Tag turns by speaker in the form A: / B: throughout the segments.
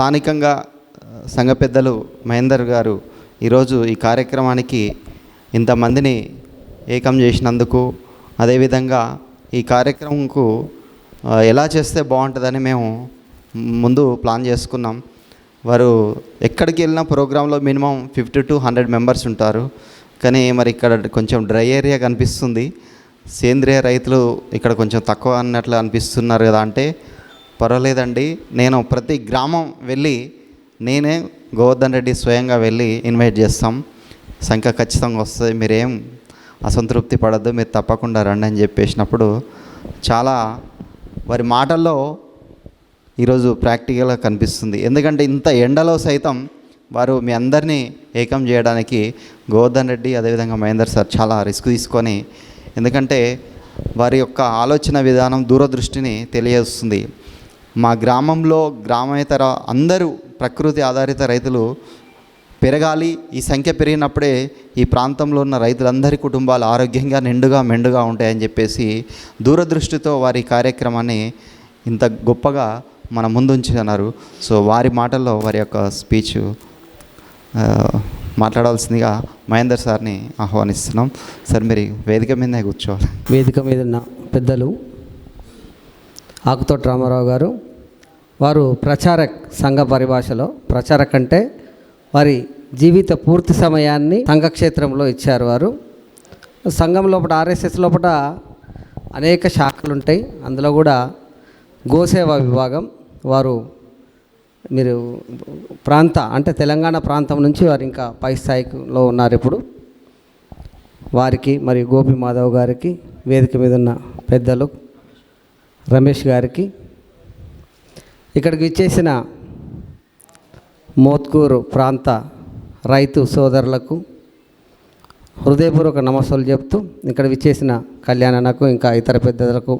A: స్థానికంగా సంఘ పెద్దలు మహేందర్ గారు ఈరోజు ఈ కార్యక్రమానికి ఇంతమందిని ఏకం చేసినందుకు అదేవిధంగా ఈ కార్యక్రమంకు ఎలా చేస్తే బాగుంటుందని మేము ముందు ప్లాన్ చేసుకున్నాం. వారు ఎక్కడికి వెళ్ళిన ప్రోగ్రాంలో minimum fifty to hundred members ఉంటారు. కానీ మరి ఇక్కడ కొంచెం డ్రై ఏరియా కనిపిస్తుంది. సేంద్రియ రైతులు ఇక్కడ కొంచెం తక్కువ అన్నట్లు అనిపిస్తున్నారు కదా అంటే పర్వాలేదండి. నేను ప్రతి గ్రామం వెళ్ళి నేనే గోవర్ధన్ రెడ్డి స్వయంగా వెళ్ళి ఇన్వైట్ చేస్తాం. సంఖ్య ఖచ్చితంగా వస్తుంది. మీరేం అసంతృప్తి పడద్దు. మీరు తప్పకుండా రండి అని చెప్పేసినప్పుడు చాలా వారి మాటల్లో ఈరోజు ప్రాక్టికల్గా కనిపిస్తుంది. ఎందుకంటే ఇంత ఎండలో సైతం వారు మీ అందరినీ ఏకం చేయడానికి గోవర్ధన్ రెడ్డి అదేవిధంగా మహేందర్ సార్ చాలా రిస్క్ తీసుకొని ఎందుకంటే వారి యొక్క ఆలోచన విధానం దూరదృష్టిని తెలియజేస్తుంది. మా గ్రామంలో గ్రామేతర అందరూ ప్రకృతి ఆధారిత రైతులు పెరగాలి ఈ సంఖ్య పెరిగినప్పుడే ఈ ప్రాంతంలో ఉన్న రైతులందరి కుటుంబాలు ఆరోగ్యంగా నిండుగా మెండుగా ఉంటాయని చెప్పేసి దూరదృష్టితో వారి కార్యక్రమాన్ని ఇంత గొప్పగా మన ముందుంచున్నారు. సో వారి మాటల్లో వారి యొక్క స్పీచ్ మాట్లాడాల్సిందిగా మహేందర్ సార్ని ఆహ్వానిస్తున్నాం. సార్ మీరు వేదిక మీదనే కూర్చోవాలి.
B: వేదిక మీద పెద్దలు ఆకుతోటి రామారావు గారు వారు ప్రచారక్ సంఘ పరిభాషలో ప్రచారక్ అంటే వారి జీవిత పూర్తి సమయాన్ని సంఘక్షేత్రంలో ఇచ్చారు వారు. సంఘం లోపల ఆర్ఎస్ఎస్ లోపల అనేక శాఖలు ఉంటాయి అందులో కూడా గోసేవ విభాగం వారు మీరు ప్రాంత అంటే తెలంగాణ ప్రాంతం నుంచి వారు ఇంకా పై స్థాయిలో ఉన్నారు ఇప్పుడు. వారికి మరియు గోపి మాధవ్ గారికి వేదిక మీద ఉన్న పెద్దలు రమేష్ గారికి. ఇక్కడికి ఇచ్చేసిన మోత్కూరు ప్రాంత రైతు సోదరులకు హృదయపూర్వక నమస్సులు చెప్తూ ఇక్కడ విచ్చేసిన కళ్యాణనకు ఇంకా ఇతర పెద్దలకు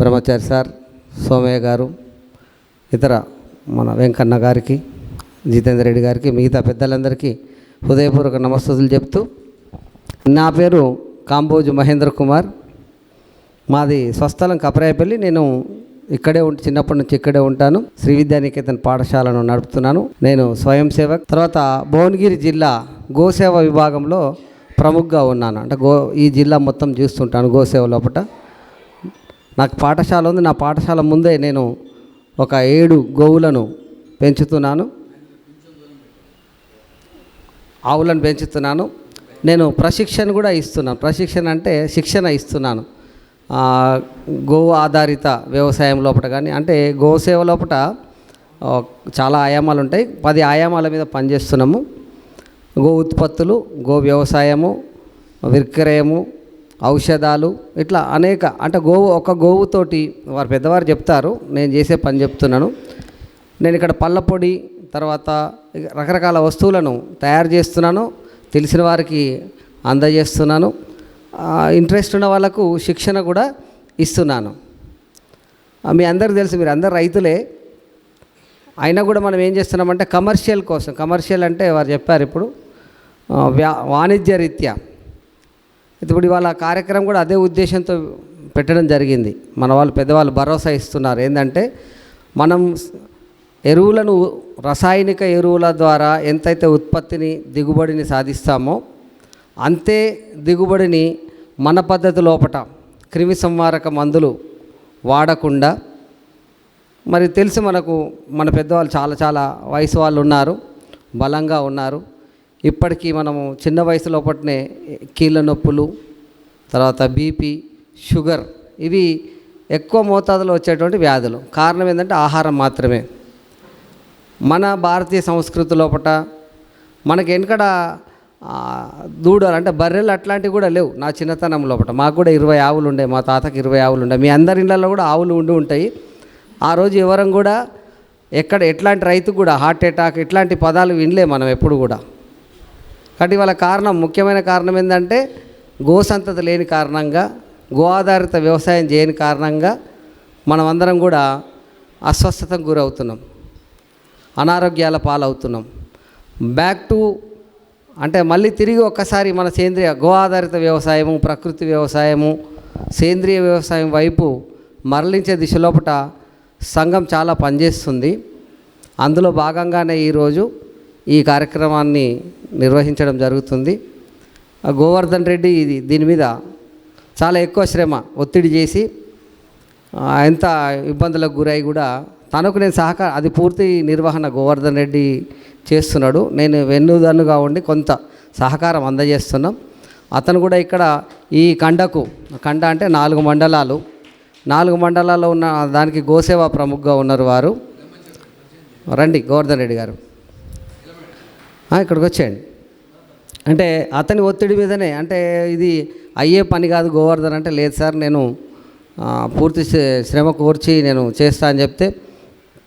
B: బ్రహ్మచారి సార్ సోమయ్య గారు ఇతర మన వెంకన్న గారికి జితేందర్ రెడ్డి గారికి మిగతా పెద్దలందరికీ హృదయపూర్వక నమస్సులు చెప్తూ నా పేరు కాంబోజు మహేంద్ర కుమార్. మాది స్వస్థలం కపరాయపల్లి. నేను ఇక్కడే ఉండి చిన్నప్పటి నుంచి ఇక్కడే ఉంటాను. శ్రీ విద్యానికేతన్ పాఠశాలను నడుపుతున్నాను. నేను స్వయం సేవక్. తర్వాత భువనగిరి జిల్లా గోసేవ విభాగంలో ప్రముఖగా ఉన్నాను. అంటే గో ఈ జిల్లా మొత్తం చూస్తుంటాను గోసేవ లోపల నాకు పాఠశాల ఉంది. నా పాఠశాల ముందే నేను ఒక ఏడు గోవులను పెంచుతున్నాను. ఆవులను పెంచుతున్నాను. నేను ప్రశిక్షణ కూడా ఇస్తున్నాను. ప్రశిక్షణ అంటే శిక్షణ ఇస్తున్నాను. గోవు ఆధారిత వ్యవసాయం లోపల కానీ అంటే గోసేవ లోపల చాలా ఆయామాలు ఉంటాయి. పది ఆయామాల మీద పనిచేస్తున్నాము. గో ఉత్పత్తులు గో వ్యవసాయము విక్రయము ఔషధాలు ఇట్లా అనేక అంటే గోవు ఒక గోవుతోటి వారు పెద్దవారు చెప్తారు. నేను చేసే పని చెప్తున్నాను. నేను ఇక్కడ పళ్ళ పొడి తర్వాత రకరకాల వస్తువులను తయారు చేస్తున్నాను. తెలిసిన వారికి అందజేస్తున్నాను. ఇంట్రెస్ట్ ఉన్న వాళ్ళకు శిక్షణ కూడా ఇస్తున్నాను. మీ అందరికి తెలుసు మీరు అందరు రైతులే. అయినా కూడా మనం ఏం చేస్తున్నామంటే కమర్షియల్ కోసం కమర్షియల్ అంటే వారు చెప్పారు ఇప్పుడు వ్యా వాణిజ్య రీత్యా. ఇప్పుడు ఇవాళ కార్యక్రమం కూడా అదే ఉద్దేశంతో పెట్టడం జరిగింది. మన వాళ్ళు పెద్దవాళ్ళు భరోసా ఇస్తున్నారు. ఏంటంటే మనం ఎరువులను రసాయనిక ఎరువుల ద్వారా ఎంతైతే ఉత్పత్తిని దిగుబడిని సాధిస్తామో అంతే దిగుబడిని మన పద్ధతి లోపట క్రిమి సంహారక మందులు వాడకుండా మరి తెలిసి మనకు మన పెద్దవాళ్ళు చాలా చాలా వయసు వాళ్ళు ఉన్నారు బలంగా ఉన్నారు. ఇప్పటికీ మనము చిన్న వయసు లోపటనే కీళ్ళ నొప్పులు తర్వాత బీపీ షుగర్ ఇవి ఎక్కువ మోతాదులో వచ్చేటువంటి వ్యాధులు. కారణం ఏంటంటే ఆహారం మాత్రమే. మన భారతీయ సంస్కృతి లోపట మనకి వెనకడ దూడలు అంటే బర్రెలు అట్లాంటివి కూడా లేవు. నా చిన్నతనం లోపల మాకు కూడా ఇరవై ఆవులు ఉండే మా తాతకి ఇరవై ఆవులు ఉండే. మీ అందరి ఇళ్ళల్లో కూడా ఆవులు ఉండి ఉంటాయి. ఆ రోజు ఎవరం కూడా ఎక్కడ ఎట్లాంటి రైతు కూడా హార్ట్ అటాక్ ఇట్లాంటి పదాలు వినలే మనం ఎప్పుడు కూడా. కాబట్టి వాళ్ళ కారణం ముఖ్యమైన కారణం ఏంటంటే గోసంతత లేని కారణంగా గో ఆధారిత వ్యవసాయం చేయని కారణంగా మనం అందరం కూడా అస్వస్థతకు గురవుతున్నాం. అనారోగ్యాల పాలవుతున్నాం. బ్యాక్ టు అంటే మళ్ళీ తిరిగి ఒక్కసారి మన సేంద్రియ గో ఆధారిత వ్యవసాయము ప్రకృతి వ్యవసాయము సేంద్రియ వ్యవసాయం వైపు మరలించే దిశలోపట సంఘం చాలా పనిచేస్తుంది. అందులో భాగంగానే ఈరోజు ఈ కార్యక్రమాన్ని నిర్వహించడం జరుగుతుంది. ఆ గోవర్ధన్ రెడ్డి ఇది దీని మీద చాలా ఎక్కువ శ్రమ ఒత్తిడి చేసి ఎంత ఇబ్బందులకు గురై కూడా తనకు నేను సహకార అది పూర్తి నిర్వహణ గోవర్ధన్ రెడ్డి చేస్తున్నాడు. నేను వెన్నుదన్నుగా ఉండి కొంత సహకారం అందజేస్తున్నాం. అతను కూడా ఇక్కడ ఈ కండకు కండ అంటే నాలుగు మండలాలు. నాలుగు మండలాల్లో ఉన్న దానికి గోసేవ ప్రముఖగా ఉన్నారు వారు. రండి గోవర్ధన్ రెడ్డి గారు. ఇక్కడికి వచ్చేయండి. అంటే అతని ఒత్తిడి మీదనే అంటే ఇది అయ్యే పని కాదు గోవర్ధన్ అంటే లేదు సార్ నేను పూర్తి శ్రమ కోర్చి నేను చేస్తా అని చెప్తే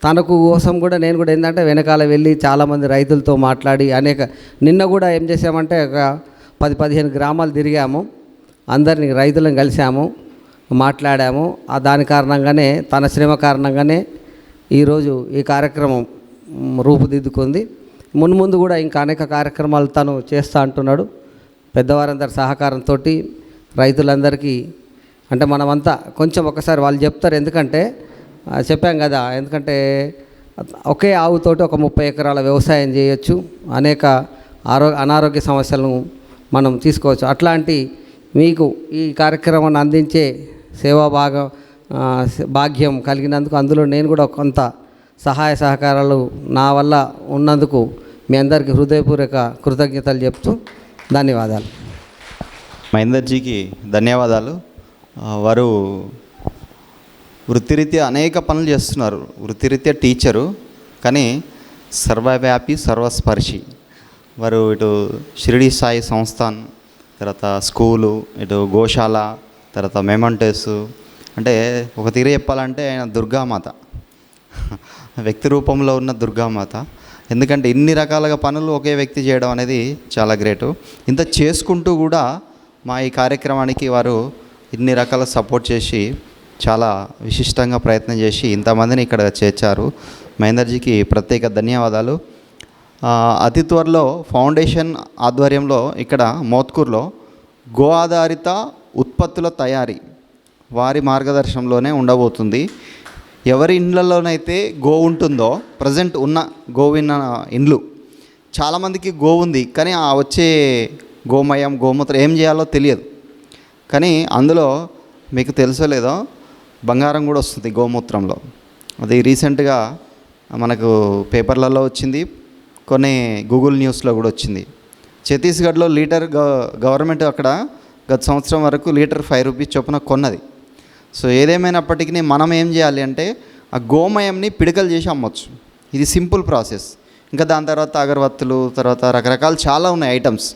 B: తనకు కోసం కూడా నేను కూడా ఏంటంటే వెనకాల వెళ్ళి చాలామంది రైతులతో మాట్లాడి అనేక నిన్న కూడా ఏం చేసామంటే ఒక పది పదిహేను గ్రామాలు తిరిగాము. అందరిని రైతులను కలిసాము మాట్లాడాము. ఆ దాని కారణంగానే తన శ్రమ కారణంగానే ఈరోజు ఈ కార్యక్రమం రూపుదిద్దుకుంది. మున్ముందు కూడా ఇంకా అనేక కార్యక్రమాలు తను చేస్తా అంటున్నాడు. పెద్దవారందరి సహకారంతో రైతులందరికీ అంటే మనమంతా కొంచెం ఒకసారి వాళ్ళు చెప్తారు. ఎందుకంటే చెప్పాం కదా ఎందుకంటే ఒకే ఆవుతోటి ఒక ముప్పై ఎకరాల వ్యవసాయం చేయొచ్చు అనేక ఆరో అనారోగ్య సమస్యలను మనం తీసుకోవచ్చు. అట్లాంటి మీకు ఈ కార్యక్రమాన్ని అందించే సేవా భాగం భాగ్యం కలిగినందుకు అందులో నేను కూడా కొంత సహాయ సహకారాలు నా వల్ల ఉన్నందుకు మీ అందరికీ హృదయపూర్వక కృతజ్ఞతలు చెప్తూ ధన్యవాదాలు.
A: మహేందర్జీకి ధన్యవాదాలు. వారు వృత్తిరీత్యా అనేక పనులు చేస్తున్నారు. వృత్తిరీత్యా టీచరు కానీ సర్వవ్యాపి సర్వస్పర్శి. వారు ఇటు షిరిడి సాయి సంస్థాన్ తర్వాత స్కూలు ఇటు గోశాల తర్వాత మెమంటేస్. అంటే ఒక తీరు చెప్పాలంటే ఆయన దుర్గామాత. వ్యక్తి రూపంలో ఉన్న దుర్గామాత. ఎందుకంటే ఇన్ని రకాలుగా పనులు ఒకే వ్యక్తి చేయడం అనేది చాలా గ్రేటు. ఇంత చేసుకుంటూ కూడా మా ఈ కార్యక్రమానికి వారు ఇన్ని రకాల సపోర్ట్ చేసి చాలా విశిష్టంగా ప్రయత్నం చేసి ఇంతమందిని ఇక్కడ చేర్చారు. మహేందర్జీకి ప్రత్యేక ధన్యవాదాలు. అతి త్వరలో ఫౌండేషన్ ఆధ్వర్యంలో ఇక్కడ మోత్కూర్లో గో ఆధారిత ఉత్పత్తుల తయారీ వారి మార్గదర్శనంలోనే ఉండబోతుంది. ఎవరి ఇండ్లలోనైతే గో ఉంటుందో ప్రజెంట్ ఉన్న గోవిన్న ఇండ్లు చాలామందికి గో ఉంది కానీ ఆ వచ్చే గోమయం గోమూత్రం ఏం చేయాలో తెలియదు. కానీ అందులో మీకు తెలుసో లేదో బంగారం కూడా వస్తుంది గోమూత్రంలో. అది రీసెంట్గా మనకు పేపర్లలో వచ్చింది కొన్ని గూగుల్ న్యూస్లో కూడా వచ్చింది. ఛత్తీస్గఢ్లో లీటర్ గ- గవర్నమెంట్ అక్కడ గత సంవత్సరం వరకు లీటర్ ఫైవ్ రూపీస్ చొప్పున కొన్నది. సో ఏదేమైనప్పటికీ మనం ఏం చేయాలి అంటే ఆ గోమయంని పిడకలు చేసి అమ్మొచ్చు. ఇది సింపుల్ ప్రాసెస్. ఇంకా దాని తర్వాత అగరవత్తులు తర్వాత రకరకాలు చాలా ఉన్నాయి ఐటమ్స్.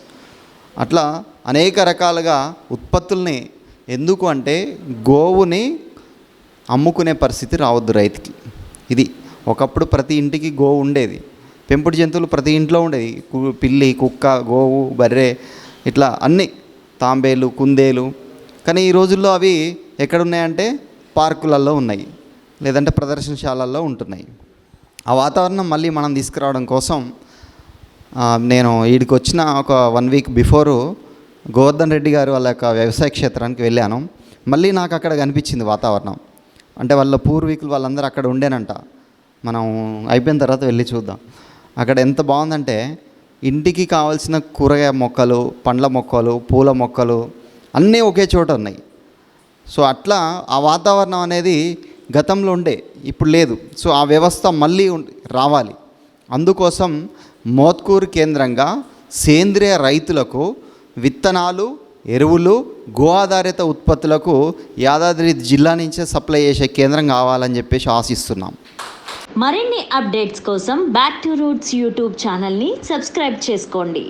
A: అట్లా అనేక రకాలుగా ఉత్పత్తుల్ని ఎందుకు అంటే గోవుని అమ్ముకునే పరిస్థితి రావద్దు రైతుకి. ఇది ఒకప్పుడు ప్రతి ఇంటికి గోవు ఉండేది. పెంపుడు జంతువులు ప్రతి ఇంట్లో ఉండేది. కు- పిల్లి కుక్క గోవు బర్రె ఇట్లా అన్నీ తాంబేలు కుందేలు. కానీ ఈ రోజుల్లో అవి ఎక్కడున్నాయంటే పార్కులలో ఉన్నాయి. లేదంటే ప్రదర్శనశాలల్లో ఉంటున్నాయి. ఆ వాతావరణం మళ్ళీ మనం తీసుకురావడం కోసం నేను వీడికి వచ్చిన ఒక one week before Govardhan Reddy గారు వాళ్ళ యొక్క వ్యవసాయ క్షేత్రానికి వెళ్ళాను. మళ్ళీ నాకు అక్కడ కనిపించింది వాతావరణం. అంటే వాళ్ళ పూర్వీకులు వాళ్ళందరూ అక్కడ ఉండేనంట. మనం అయిపోయిన తర్వాత వెళ్ళి చూద్దాం. అక్కడ ఎంత బాగుందంటే ఇంటికి కావాల్సిన కూరగాయ మొక్కలు పండ్ల మొక్కలు పూల మొక్కలు అన్నీ ఒకే చోట ఉన్నాయి. సో అట్లా ఆ వాతావరణం అనేది గతంలో ఉండే ఇప్పుడు లేదు. సో ఆ వ్యవస్థ మళ్ళీ రావాలి. అందుకోసం మోత్కూరు కేంద్రంగా సేంద్రియ రైతులకు విత్తనాలు ఎరువులు గో ఆధారిత ఉత్పత్తులకు యాదాద్రి జిల్లా నుంచే సప్లై చేసే కేంద్రం కావాలని చెప్పేసి ఆశిస్తున్నాం.
C: మరిన్ని అప్డేట్స్ కోసం బ్యాక్ టు రూట్స్ యూట్యూబ్ ఛానల్ని సబ్స్క్రైబ్ చేసుకోండి.